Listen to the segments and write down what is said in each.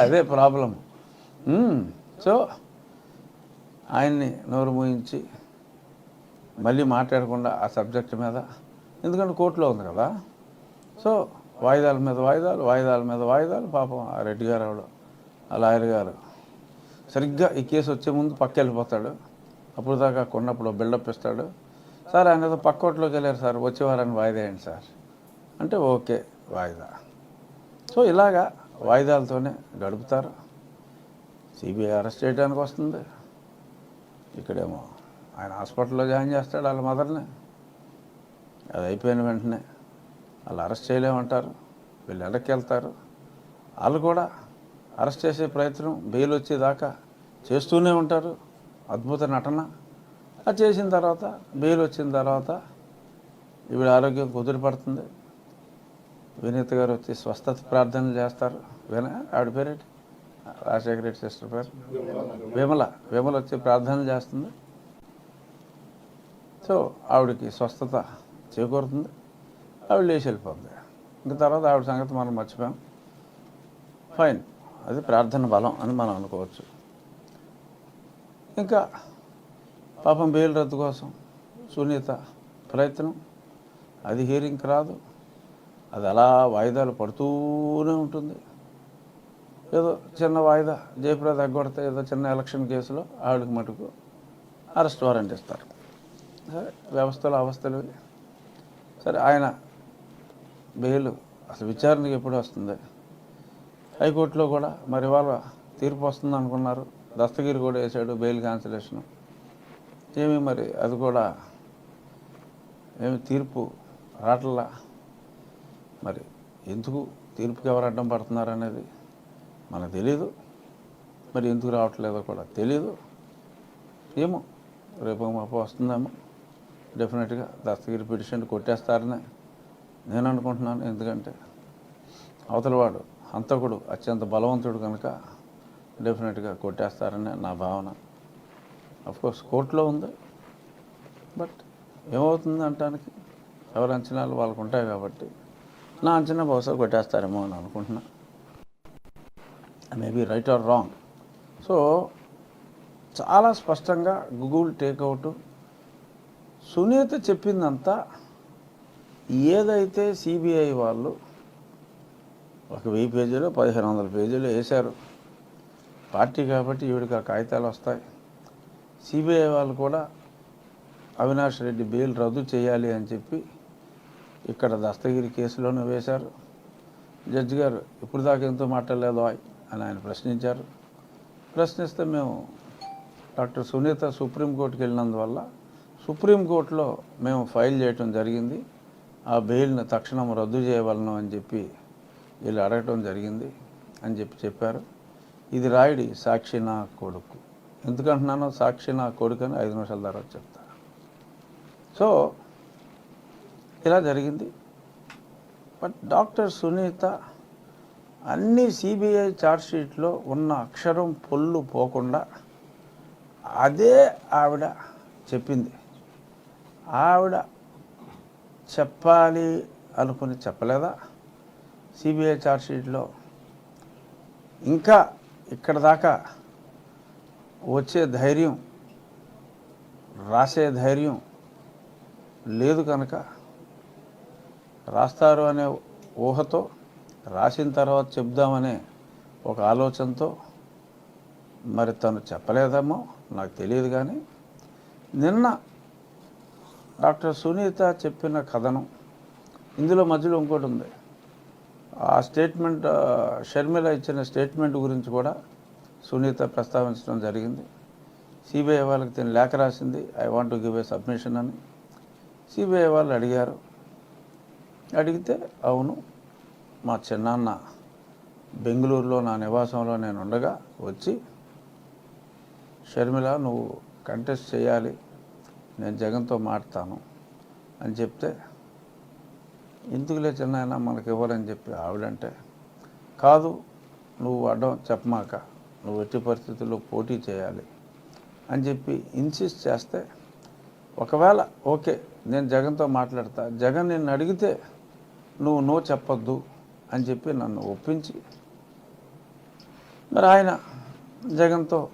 అదే problem. So ఆయన్ని నోరు మూయించి మళ్ళీ మాట్లాడకుండా ఆ సబ్జెక్ట్ మీద ఎందుకంటే కోర్టులో ఉంది కదా. సో వాయిదాల మీద వాయిదాలు వాయిదాల మీద వాయిదాలు పాపం ఆ రెడ్డి గారు ఆవిడ ఆ లాయర్ గారు. సరిగ్గా ఈ కేసు వచ్చే ముందు పక్క వెళ్ళిపోతాడు. అప్పుడు దాకా కొన్నప్పుడు బిల్డప్ ఇస్తాడు. సార్ ఆయన ఏదో పక్క కోర్టులోకి వెళ్ళారు సార్. వచ్చేవారని వాయిదేయండి వాయిదా సార్. అంటే ఓకే వాయిదా. సో ఇలాగా వాయిదాలతోనే గడుపుతారు. సిబిఐ అరెస్ట్ చేయడానికి వస్తుంది. ఇక్కడేమో ఆయన హాస్పిటల్లో జాయిన్ చేస్తాడు వాళ్ళ మదర్ని. అది అయిపోయిన వెంటనే వాళ్ళు అరెస్ట్ చేయలేమంటారు. వీళ్ళు వెనక్కి వెళ్తారు. వాళ్ళు కూడా అరెస్ట్ చేసే ప్రయత్నం బెయిల్ వచ్చేదాకా చేస్తూనే ఉంటారు. అద్భుత నటన. అది చేసిన తర్వాత బెయిల్ వచ్చిన తర్వాత ఈవిడ ఆరోగ్యం కుదిరిపడుతుంది వినీత గారు వచ్చి స్వస్థత ప్రార్థనలు చేస్తారు. విన ఆవిడ పేరేంటి? రాజశేఖర రెడ్డి సిస్టర్ పేరు. విమల. విమల వచ్చి ప్రార్థనలు చేస్తుంది. సో ఆవిడకి స్వస్థత చేకూరుతుంది. ఆవిడ లేచి వెళ్ళిపోతుంది ఇంకా తర్వాత ఆవిడ సంగతి మనం మర్చిపోయాం. ఫైన్ అది ప్రార్థన బలం అని మనం అనుకోవచ్చు. ఇంకా పాపం బెయిల్ రద్దు కోసం సునీత ప్రయత్నం. అది హీరింగ్కి రాదు. అది అలా వాయిదాలు పడుతూనే ఉంటుంది. ఏదో చిన్న వాయిదా జయప్రద ఎగ్గొడితే ఏదో చిన్న ఎలక్షన్ కేసులో ఆవిడకి మటుకు అరెస్ట్ వారెంట్ ఇస్తారు. సరే వ్యవస్థలు అవస్థలు సరే ఆయన బెయిల్ అసలు విచారణకి ఎప్పుడు వస్తుంది? హైకోర్టులో కూడా మరి వాళ్ళ తీర్పు వస్తుంది అనుకున్నారు. దస్తగిరి కూడా వేసాడు బెయిల్ క్యాన్సిలేషన్. ఏమి మరి అది కూడా ఏమి తీర్పు రావట్లా మరి ఎందుకు తీర్పుకి ఎవరు అడ్డం పడుతున్నారు అనేది మనకు తెలీదు. మరి ఎందుకు రావట్లేదో కూడా తెలీదు. ఏమో రేపు మాపు వస్తుందేమో. డెఫినెట్గా దస్తగిరి పిటిషన్ కొట్టేస్తారని నేను అనుకుంటున్నాను. ఎందుకంటే అవతలవాడు హంతకుడు అత్యంత బలవంతుడు కనుక డెఫినెట్గా కొట్టేస్తారని నా భావన. అఫ్కోర్స్ కోర్టులో ఉంది. బట్ ఏమవుతుంది అంటానికి? ఎవరి అంచనాలు వాళ్ళకు ఉంటాయి కాబట్టి నా అంచనా బహుశా కొట్టేస్తారేమో అని అనుకుంటున్నా. Maybe right or wrong so చాలా స్పష్టంగా గూగుల్ టేక్అవుట్ సునీత చెప్పిందంతా ఏదైతే సిబిఐ వాళ్ళు ఒక వెయ్యి పేజీలు పదిహేను వందల పేజీలు వేశారు పార్టీ కాబట్టి ఈవిడికి ఆ కాగితాలు వస్తాయి. సిబిఐ వాళ్ళు కూడా అవినాష్ రెడ్డి బెయిల్ రద్దు చేయాలి అని చెప్పి ఇక్కడ దస్తగిరి కేసులోనే వేశారు. జడ్జి గారు ఇప్పుడు దాకా ఎంతో మాట్లాడలేదు? అని ఆయన ప్రశ్నించారు. ప్రశ్నిస్తే మేము డాక్టర్ సునీత సుప్రీంకోర్టుకి వెళ్ళినందువల్ల సుప్రీంకోర్టులో మేము ఫైల్ చేయటం జరిగింది. ఆ బెయిల్ని తక్షణం రద్దు చేయవలను అని చెప్పి వీళ్ళు అడగటం జరిగింది అని చెప్పి చెప్పారు. ఇది రాయుడి సాక్షి నా కొడుకు. ఎందుకంటున్నానో సాక్షి నా కొడుకు అని ఐదు నిమిషాల తర్వాత చెప్తా సో ఇలా జరిగింది. బట్ డాక్టర్ సునీత అన్ని సిబిఐ ఛార్జ్షీట్లో ఉన్న అక్షరం పొల్లు పోకుండా అదే ఆవిడ చెప్పింది. ఆవిడ చెప్పాలి అనుకుని చెప్పలేదా? సిబిఐ ఛార్జ్షీట్లో ఇంకా ఇక్కడ దాకా వచ్చే ధైర్యం రాసే ధైర్యం లేదు కనుక రాస్తారు అనే ఊహతో రాసిన తర్వాత చెప్దామనే ఒక ఆలోచనతో మరి తను చెప్పలేదేమో నాకు తెలియదు కానీ నిన్న డాక్టర్ సునీత చెప్పిన కథనం ఇందులో మధ్యలో ఇంకోటి ఉంది. ఆ స్టేట్మెంట్ షర్మిల ఇచ్చిన స్టేట్మెంట్ గురించి కూడా సునీత ప్రస్తావించడం జరిగింది. సిబిఐ వాళ్ళకి తిని లేఖ రాసింది I want to give a submission అని. సిబిఐ వాళ్ళు అడిగారు అడిగితే అవును మా చిన్నాన్న బెంగళూరులో నా నివాసంలో నేను ఉండగా వచ్చి షర్మిల నువ్వు కంటెస్ట్ చేయాలి నేను జగన్తో మాడతాను అని చెప్తే ఎందుకులే చిన్నాయన మనకి ఇవ్వరని చెప్పి ఆవిడంటే కాదు నువ్వు అడ్డం చెప్పమాక నువ్వు ఎట్టి పరిస్థితుల్లో పోటీ చేయాలి అని చెప్పి ఇన్సిస్ట్ చేస్తే ఒకవేళ ఓకే నేను జగన్తో మాట్లాడతా జగన్ నిన్ను అడిగితే నువ్వు నో చెప్పొద్దు అని చెప్పి నన్ను ఒప్పించి మరి ఆయన జగన్తో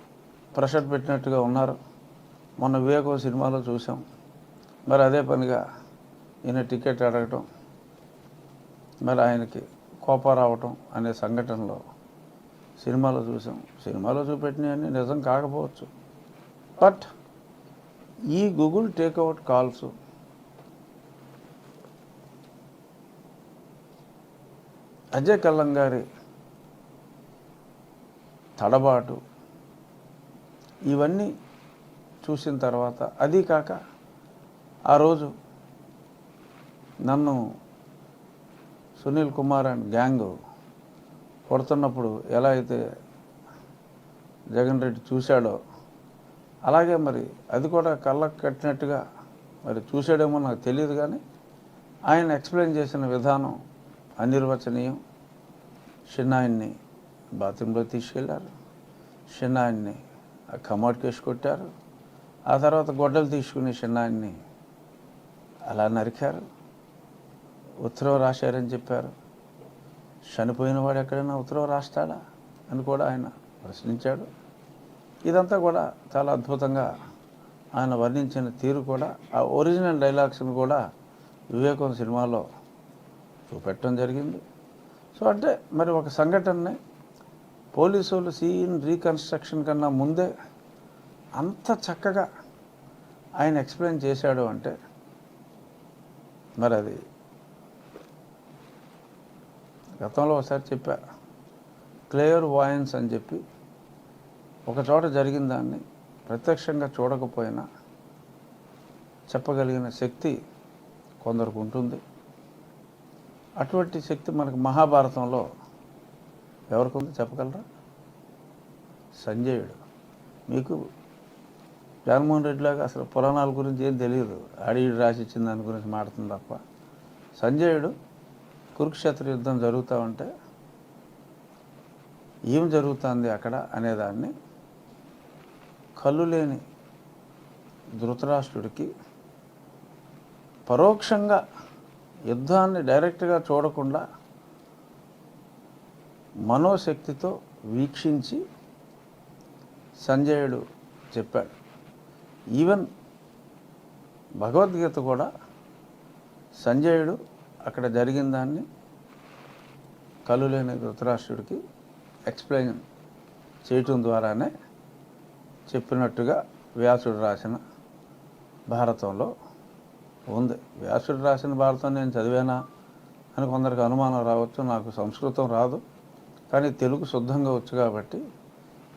ప్రెషర్ పెట్టినట్టుగా ఉన్నారు. మొన్న వివేకో సినిమాలో చూసాం మరి అదే పనిగా ఈయన టికెట్ అడగటం మరి ఆయనకి కోపం రావటం అనే సంఘటనలో సినిమాలో చూసాం సినిమాలో చూపెట్టినవన్నీ నిజం కాకపోవచ్చు. బట్ ఈ Google takeout calls Ajay Kallam గారి తడబాటు ఇవన్నీ చూసిన తర్వాత అది కాక ఆ రోజు నన్ను సునీల్ కుమార్ అండ్ గ్యాంగ్ కొడుతున్నప్పుడు ఎలా అయితే జగన్ రెడ్డి చూశాడో అలాగే మరి అది కూడా కళ్ళకు కట్టినట్టుగా మరి చూసాడేమో నాకు తెలియదు కానీ ఆయన ఎక్స్ప్లెయిన్ చేసిన విధానం అనిర్వచనీయం. షిన్నాయిన్ని బాత్రూంలో తీసుకెళ్ళారు. షిన్నాయిన్ని ఆ కమోడ్ కేసు కొట్టారు. ఆ తర్వాత గొడ్డలు తీసుకుని షిన్నాయిన్ని అలా నరికారు. ఉత్తరం రాశారని చెప్పారు. చనిపోయిన వాడు ఎక్కడైనా ఉత్తరం రాస్తాడా అని కూడా ఆయన ప్రశ్నించాడు. ఇదంతా కూడా చాలా అద్భుతంగా ఆయన వర్ణించిన తీరు కూడా ఆ ఒరిజినల్ డైలాగ్స్ని కూడా వివేకం సినిమాలో చూపెట్టడం జరిగింది. సో అంటే మరి ఒక సంఘటనని పోలీసులు సీన్ రీకన్స్ట్రక్షన్ కన్నా ముందే అంత చక్కగా ఆయన ఎక్స్ప్లెయిన్ చేశాడు అంటే మరి అది గతంలో ఒకసారి చెప్పా క్లియర్ వాయన్స్ అని చెప్పి ఒక చోట జరిగిన దాన్ని ప్రత్యక్షంగా చూడకపోయినా చెప్పగలిగిన శక్తి కొందరికి ఉంటుంది. అటువంటి శక్తి మనకు మహాభారతంలో ఎవరికి చెప్పగలరా? సంజయుడు. మీకు జగన్మోహన్ రెడ్డి లాగా అసలు పురాణాల గురించి ఏం తెలియదు. అడిగి రాసి ఇచ్చిన దాని గురించి మాడుతుంది తప్ప. సంజయుడు కురుక్షేత్ర యుద్ధం జరుగుతూ ఉంటే ఏం జరుగుతుంది అక్కడ అనేదాన్ని కళ్ళు లేని ధృతరాష్ట్రుడికి పరోక్షంగా యుద్ధాన్ని డైరెక్ట్గా చూడకుండా మనోశక్తితో వీక్షించి సంజయుడు చెప్పాడు. ఈవెన్ భగవద్గీత కూడా సంజయుడు అక్కడ జరిగిన దాన్ని కలులేని ధృతరాష్ట్రుడికి ఎక్స్ప్లెయిన్ చేయటం ద్వారానే చెప్పినట్టుగా వ్యాసుడు రాసిన భారతంలో ఉంది. వ్యాసుడు రాసిన భారతం నేను చదివానా అని కొందరికి అనుమానం రావచ్చు నాకు సంస్కృతం రాదు. కానీ తెలుగు శుద్ధంగా వచ్చు కాబట్టి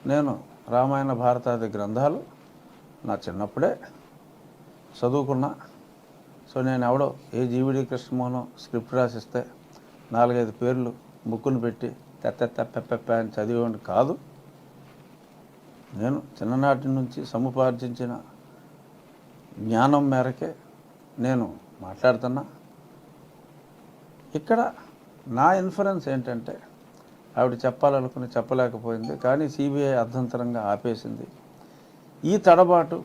నేను రామాయణ భారతాది గ్రంథాలు నా చిన్నప్పుడే చదువుకున్నా. సో నేను ఎవడో ఏ జీవిడి కృష్ణమోహనం స్క్రిప్ట్ రాసిస్తే నాలుగైదు పేర్లు ముక్కును పెట్టి తెత్త అని చదివేవాడిని కాదు. నేను చిన్ననాటి నుంచి సముపార్జించిన జ్ఞానం మేరకే నేను మాట్లాడుతున్నా. ఇక్కడ నా ఇన్ఫరెన్స్ ఏంటంటే ఆవిడ చెప్పాలనుకుని చెప్పలేకపోయింది కానీ సిబిఐ అర్ధంతరంగా ఆపేసింది. ఈ తడబాటు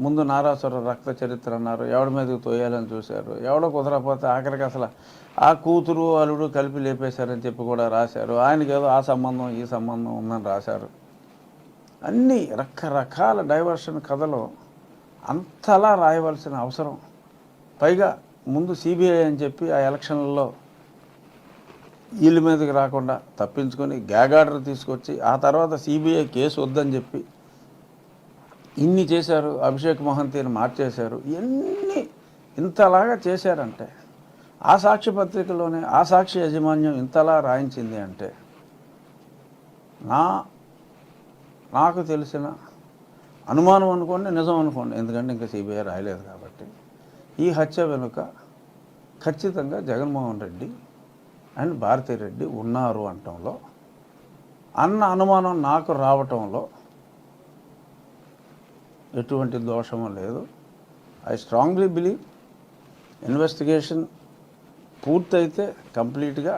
ముందు నారాసుర రక్త చరిత్ర అన్నారు ఎవడి మీదకి తోయాలని చూశారు ఎవడో కుదరకపోతే ఆఖరికి అసలు ఆ కూతురు అల్లుడు కలిపి లేపేశారని చెప్పి కూడా రాశారు. ఆయనకి ఏదో ఆ సంబంధం ఈ సంబంధం ఉందని రాశారు. అన్ని రకరకాల డైవర్షన్ కథలో అంతలా రాయవలసిన అవసరం పైగా ముందు సిబిఐ అని చెప్పి ఆ ఎలక్షన్లలో వీళ్ళ మీదకి రాకుండా తప్పించుకొని గ్యాగ్ ఆర్డర్ తీసుకొచ్చి ఆ తర్వాత సిబిఐ కేసు వద్దని చెప్పి ఇన్ని చేశారు అభిషేక్ మహంతిని మార్చేశారు ఇవన్నీ ఇంతలాగా చేశారంటే ఆ సాక్షి పత్రికలోనే ఆ సాక్షి యాజమాన్యం ఇంతలా రాయించింది అంటే నా నాకు తెలిసిన అనుమానం అనుకోండి నిజం అనుకోండి ఎందుకంటే ఇంకా సిబిఐ రాయలేదు కాబట్టి. ఈ హత్య వెనుక ఖచ్చితంగా జగన్మోహన్ రెడ్డి అండ్ భారతీ రెడ్డి ఉన్నారు అంటంలో. అన్న అనుమానం నాకు రావటంలో ఎటువంటి దోషము లేదు. ఐ స్ట్రాంగ్లీ బిలీవ్ ఇన్వెస్టిగేషన్ పూర్తయితే కంప్లీట్గా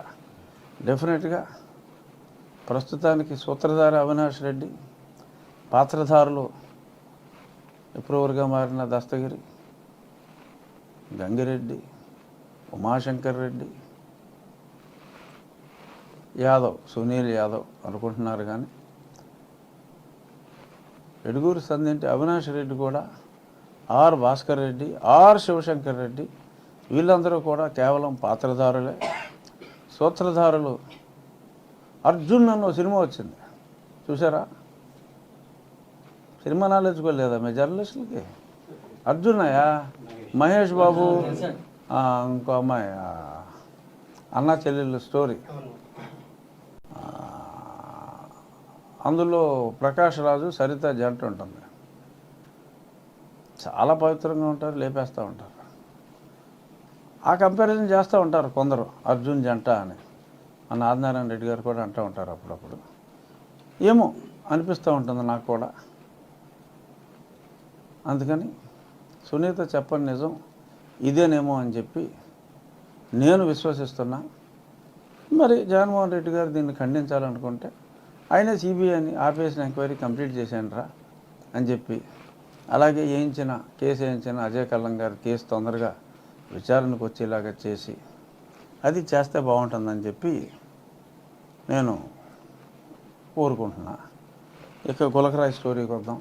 డెఫినెట్గా ప్రస్తుతానికి సూత్రధారి అవినాష్ రెడ్డి పాత్రధారులు ఎప్రూవర్గా మారిన దస్తగిరి గంగిరెడ్డి ఉమాశంకర్ రెడ్డి యాదవ్ సునీల్ యాదవ్ అనుకుంటున్నారు కానీ ఎడుగూరు సంధింటి అవినాష్ రెడ్డి కూడా ఆర్ భాస్కర్ రెడ్డి ఆర్ శివశంకర్ రెడ్డి వీళ్ళందరూ కూడా కేవలం పాత్రధారులే. సూత్రధారులు. అర్జున్ అన్న ఓ సినిమా వచ్చింది. చూసారా సినిమా నాలెడ్జ్ కూడా లేదా? మీ జర్నలిస్టులకి? అర్జున్ అయ్యా? మహేష్ బాబు ఇంకో అమ్మాయి అన్న చెల్లెళ్ళు స్టోరీ. అందులో ప్రకాష్ రాజు సరిత జంట ఉంటుంది. చాలా పవిత్రంగా ఉంటారు లేపేస్తూ ఉంటారు. ఆ కంపారిజన్ చేస్తూ ఉంటారు కొందరు అర్జున్ జంట అని. మన ఆదినారాయణ రెడ్డి గారు కూడా అంటూ ఉంటారు అప్పుడప్పుడు. ఏమో అనిపిస్తూ ఉంటుంది నాకు కూడా. అందుకని సునీత చెప్పని నిజం ఇదేనేమో అని చెప్పి నేను విశ్వసిస్తున్నా. మరి జగన్మోహన్ రెడ్డి గారు దీన్ని ఖండించాలనుకుంటే ఆయన సిబిఐని ఆపేసిన ఎంక్వైరీ కంప్లీట్ చేశానరా అని చెప్పి అలాగే వేయించిన కేసు వేయించిన అజయ్ కల్లం గారి కేసు తొందరగా విచారణకు వచ్చేలాగా చేసి అది చేస్తే బాగుంటుందని చెప్పి నేను కోరుకుంటున్నా. ఇక గులకరాయి స్టోరీకి వద్దాం.